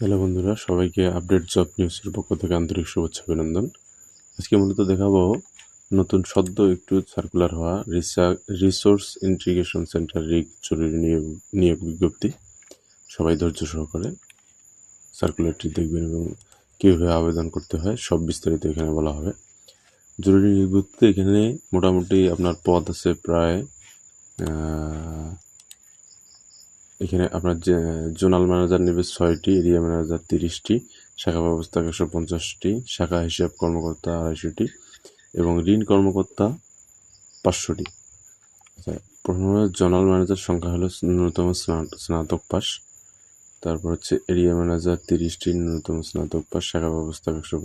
Hello বন্ধুরা, সবাইকে update job নিউজের পক্ষ থেকে আন্তরিক শুভেচ্ছা, অভিনন্দন। আজকে মূলত দেখাবো নতুন সদ্য একটু সার্কুলার হওয়া রিসোর্স ইন্টিগ্রেশন সেন্টার রিক জরুরি নিয়োগ নিয়োগ বিজ্ঞপ্তি। সবাই ধৈর্য সহকারে সার্কুলারটি দেখবেন এবং কীভাবে আবেদন করতে হয়, সব বিস্তারিত এখানে বলা হবে। জরুরি নিয়োগ এখানে মোটামুটি আপনার পদ আছে প্রায় এখানে আপনার যে, জোনাল ম্যানেজার নেবে ছয়টি, এরিয়া ম্যানেজার তিরিশটি, শাখা ব্যবস্থা একশো পঞ্চাশটি, শাখা হিসাব কর্মকর্তা আড়াইশোটি এবং ঋণ কর্মকর্তা পাঁচশোটি। আচ্ছা প্রথমে জোনাল ম্যানেজার সংখ্যা হলো ন্যূনতম স্না- স্নাতক পাস তারপর হচ্ছে এরিয়া ম্যানেজার তিরিশটি, ন্যূনতম স্নাতক পাস শাখা ব্যবস্থা একশো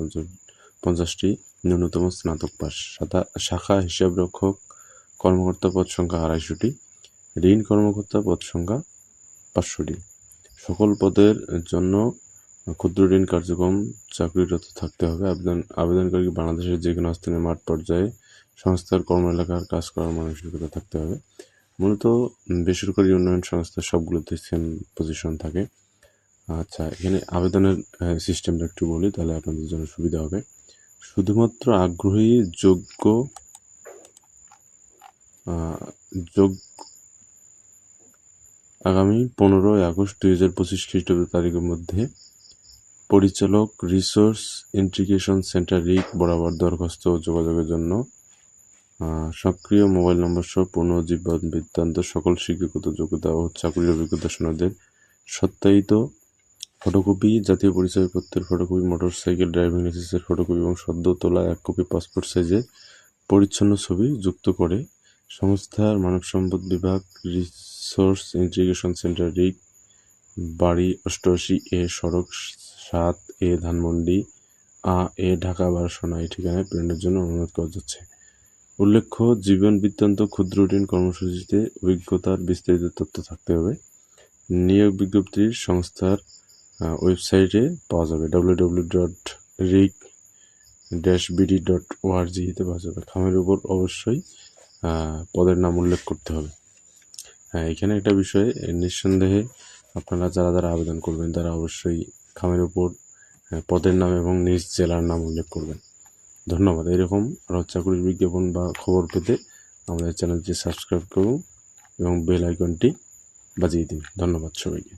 পঞ্চাশটি, ন্যূনতম স্নাতক পাস শাখা হিসাব রক্ষক কর্মকর্তা পদ সংখ্যা আড়াইশোটি, ঋণ কর্মকর্তা পদ সংখ্যা পাঁচশোটি। সকল পদের জন্য ক্ষুদ্র ঋণ কার্যক্রম চাকরিরত থাকতে হবে। আবেদন আবেদনকারী বাংলাদেশের যে কোনো স্থানে মাঠ পর্যায়ে সংস্থার কর্ম এলাকার কাজ করার মানসিকতা থাকতে হবে। মূলত বেসরকারি উন্নয়ন সংস্থা সবগুলোতে সেম পজিশন থাকে। আচ্ছা এখানে আবেদনের সিস্টেমটা একটু বলি, তাহলে আপনাদের জন্য সুবিধা হবে। শুধুমাত্র আগ্রহী, যোগ্য যোগ্য আগামী পনেরোই আগস্ট দুই হাজার পঁচিশ খ্রিস্টাব্দ তারিখের মধ্যে পরিচালক রিসোর্স ইন্টিগ্রেশন সেন্টার রিক বরাবর দরখাস্ত ও যোগাযোগের জন্য সক্রিয় মোবাইল নম্বর সহ পূর্ণ জীবন বৃত্তান্ত সকল শিক্ষাগত যোগ্যতা ও চাকরির অভিজ্ঞতা সনদের সত্যায়িত ফটোকপি, জাতীয় পরিচয়পত্রের ফটোকপি, মোটরসাইকেল ড্রাইভিং লাইসেন্সের ফটোকপি এবং সদ্য তোলা এক কপি পাসপোর্ট সাইজের পরিচ্ছন্ন ছবি যুক্ত করে সংস্থার মানব সম্পদ বিভাগ রিসোর্স ইন্টিগ্রেশন সেন্টার রিক বাড়ি অষ্টআশি এ সড়ক সাত এ ধানমন্ডি আ এ ঢাকা বারোশো এই ঠিকানায় প্রেরণের জন্য অনুরোধ করা যাচ্ছে। উল্লেখ্য, জীবন বৃত্তান্ত ক্ষুদ্র ঋণ কর্মসূচিতে অভিজ্ঞতার বিস্তারিত তথ্য থাকতে হবে। নিয়োগ বিজ্ঞপ্তির সংস্থার ওয়েবসাইটে পাওয়া যাবে। W W dot rik dash BD dot ওআরজিতে পাওয়া যাবে। খামের উপর অবশ্যই পদের নাম উল্লেখ করতে হবে। হ্যাঁ এখানে একটা বিষয় নিঃসন্দেহে আপনারা যারা যারা আবেদন করবেন তারা অবশ্যই খামের উপর আহ, পদের নাম এবং নিজ জেলার নাম উল্লেখ করবেন। ধন্যবাদ। এরকম আরও চাকরির বিজ্ঞাপন বা খবর পেতে আমাদের চ্যানেলটি সাবস্ক্রাইব করুন এবং বেল আইকনটি বাজিয়ে দিন। ধন্যবাদ সবাইকে।